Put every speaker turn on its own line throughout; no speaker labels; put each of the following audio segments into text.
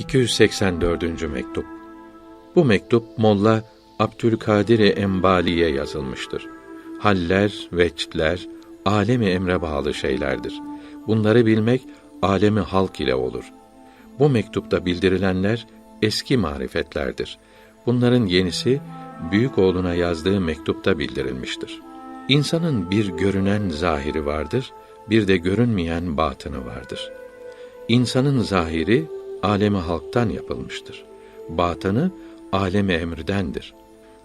284. mektup. Bu mektup Molla Abdülkadir Embali'ye yazılmıştır. Haller, veçtler, alemi emre bağlı şeylerdir. Bunları bilmek alemi halk ile olur. Bu mektupta bildirilenler eski marifetlerdir. Bunların yenisi büyük oğluna yazdığı mektupta bildirilmiştir. İnsanın bir görünen zahiri vardır, bir de görünmeyen batını vardır. İnsanın zahiri alemi halktan yapılmıştır. Batını alemi emrdendir.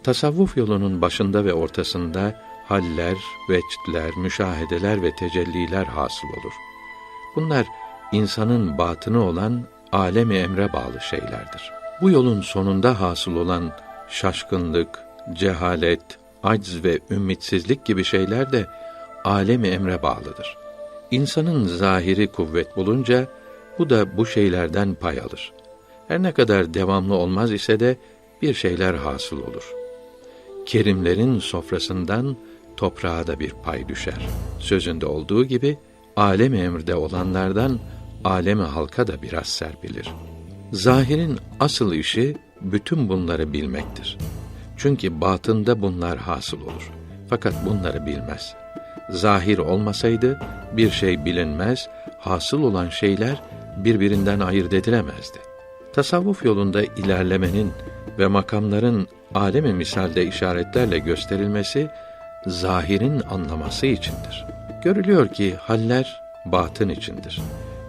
Tasavvuf yolunun başında ve ortasında haller, veçtler, müşahedeler ve tecelliler hasıl olur. Bunlar insanın batını olan alemi emre bağlı şeylerdir. Bu yolun sonunda hasıl olan şaşkınlık, cehalet, acz ve ümitsizlik gibi şeyler de alemi emre bağlıdır. İnsanın zahiri kuvvet bulunca bu da bu şeylerden pay alır. Her ne kadar devamlı olmaz ise de bir şeyler hasıl olur. Kerimlerin sofrasından toprağa da bir pay düşer. Sözünde olduğu gibi alem emrde olanlardan alemi halka da biraz serpilir. Zahirin asıl işi bütün bunları bilmektir. Çünkü batında bunlar hasıl olur. Fakat bunları bilmez. Zahir olmasaydı bir şey bilinmez, hasıl olan şeyler birbirinden ayırt edilemezdi. Tasavvuf yolunda ilerlemenin ve makamların alemi misalde işaretlerle gösterilmesi zahirin anlaması içindir. Görülüyor ki haller batın içindir.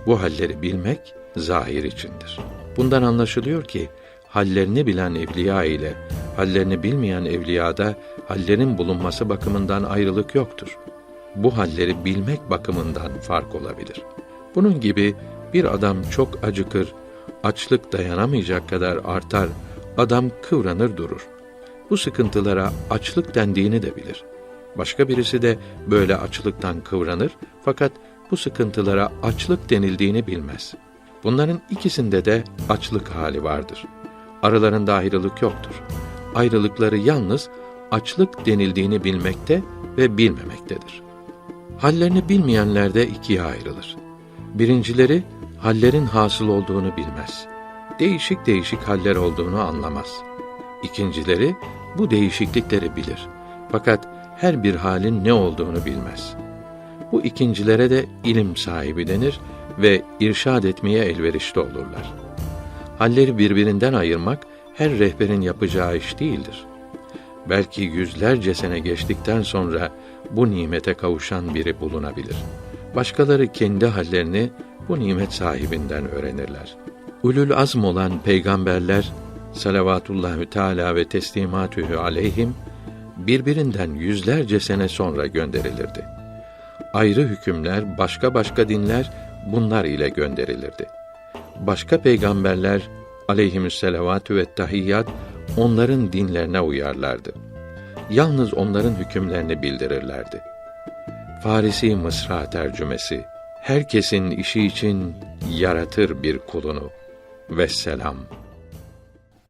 Bu halleri bilmek zahir içindir. Bundan anlaşılıyor ki hallerini bilen evliya ile hallerini bilmeyen evliyada hallerin bulunması bakımından ayrılık yoktur. Bu halleri bilmek bakımından fark olabilir. Bunun gibi bir adam çok acıkır, açlık dayanamayacak kadar artar, adam kıvranır durur. Bu sıkıntılara açlık dendiğini de bilir. Başka birisi de böyle açlıktan kıvranır fakat bu sıkıntılara açlık denildiğini bilmez. Bunların ikisinde de açlık hali vardır. Aralarında ayrılık yoktur. Ayrılıkları yalnız açlık denildiğini bilmekte ve bilmemektedir. Hallerini bilmeyenler de ikiye ayrılır. Birincileri hallerin hasıl olduğunu bilmez. Değişik değişik haller olduğunu anlamaz. İkincileri bu değişiklikleri bilir. Fakat her bir halin ne olduğunu bilmez. Bu ikincilere de ilim sahibi denir ve irşad etmeye elverişli olurlar. Halleri birbirinden ayırmak her rehberin yapacağı iş değildir. Belki yüzlerce sene geçtikten sonra bu nimete kavuşan biri bulunabilir. Başkaları kendi hallerini bu nimet sahibinden öğrenirler. Ulul azm olan peygamberler salavatullahü teala ve teslimatühü aleyhim birbirinden yüzlerce sene sonra gönderilirdi. Ayrı hükümler, başka başka dinler bunlar ile gönderilirdi. Başka peygamberler aleyhimüsselavatü ve tahiyyat onların dinlerine uyarlardı. Yalnız onların hükümlerini bildirirlerdi. Farisi Mısra tercümesi Herkesin işi için yaratır bir kulunu. Vesselam.